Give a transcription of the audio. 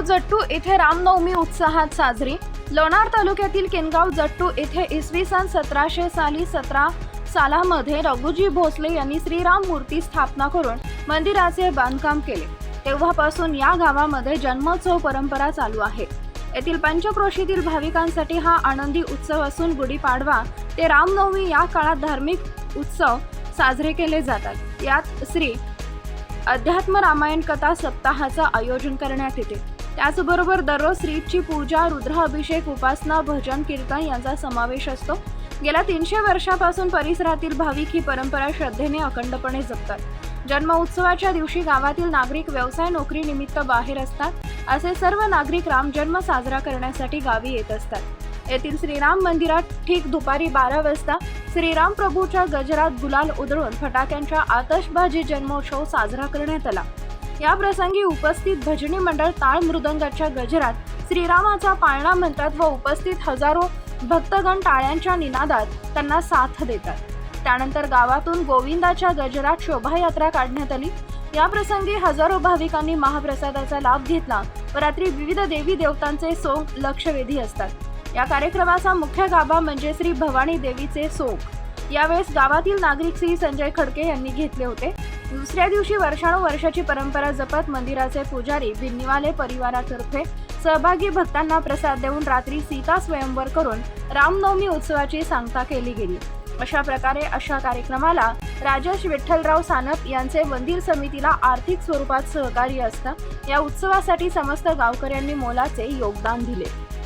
जट्टू इथे रामनवमी उत्साहात साजरी. लोणार तालुक्यातील केनगाव जट्टू इथे इसवी सन सतराशे साली सतरा सालामध्ये रघुजी भोसले यांनी श्रीराम मूर्ती स्थापना करून मंदिराचे बांधकाम केले. तेव्हापासून या गावामध्ये जन्मोत्सव परंपरा चालू आहे. येथील पंचक्रोशीतील भाविकांसाठी हा आनंदी उत्सव असून गुढीपाडवा ते रामनवमी या काळात धार्मिक उत्सव साजरे केले जातात. यात श्री अध्यात्म रामायण कथा सप्ताहाचं आयोजन करण्यात येते. त्याचबरोबर दररोज श्रीची पूजा रुद्राभिषेक उपासना भजन कीर्तन यांचा समावेश असतो. गेल्या तीनशे वर्षापासून परिसरातील भाविक ही परंपरा श्रद्धेने अखंडपणे जपतात. जन्म उत्सवाच्या दिवशी गावातील नागरिक व्यवसाय नोकरी निमित्त बाहेर असतात. असे सर्व नागरिक रामजन्म साजरा करण्यासाठी गावी येत असतात. येथील श्रीराम मंदिरात ठीक दुपारी बारा वाजता श्रीराम प्रभूच्या गजरात गुलाल उधळून फटाक्यांच्या आतषबाजी जन्मोत्सव साजरा करण्यात आला. या प्रसंगी उपस्थित भजनी मंडळ ताळ मृदंगाच्या गजरात श्रीरामाचा पाळणा म्हणतात व उपस्थित हजारो भक्तगण टाळ्यांच्या निनादात त्यांना साथ देतात. त्यानंतर गावातून गोविंदाच्या गजरात शोभायात्रा काढण्यात आली. या प्रसंगी हजारो भाविकांनी महाप्रसादाचा लाभ घेतला व रात्री विविध देवी देवतांचे सोंग लक्षवेधी असतात. या कार्यक्रमाचा मुख्य गाभा म्हणजे श्री भवानी देवीचे सोंग यावेळेस गावातील नागरिक श्री संजय खडके यांनी घेतले होते. दुसऱ्या दिवशी वर्षानुवर्षाची परंपरा जपत मंदिराचे पुजारी भिन्निवाले परिवारातर्फे सहभागी भक्तांना प्रसाद देऊन रात्री सीता स्वयंवर करून रामनवमी उत्सवाची सांगता केली गेली. अशा प्रकारे अशा कार्यक्रमाला राजेश विठ्ठलराव सानप यांचे मंदिर समितीला आर्थिक स्वरूपात सहकार्य असतं. या उत्सवासाठी समस्त गावकऱ्यांनी मोलाचे योगदान दिले.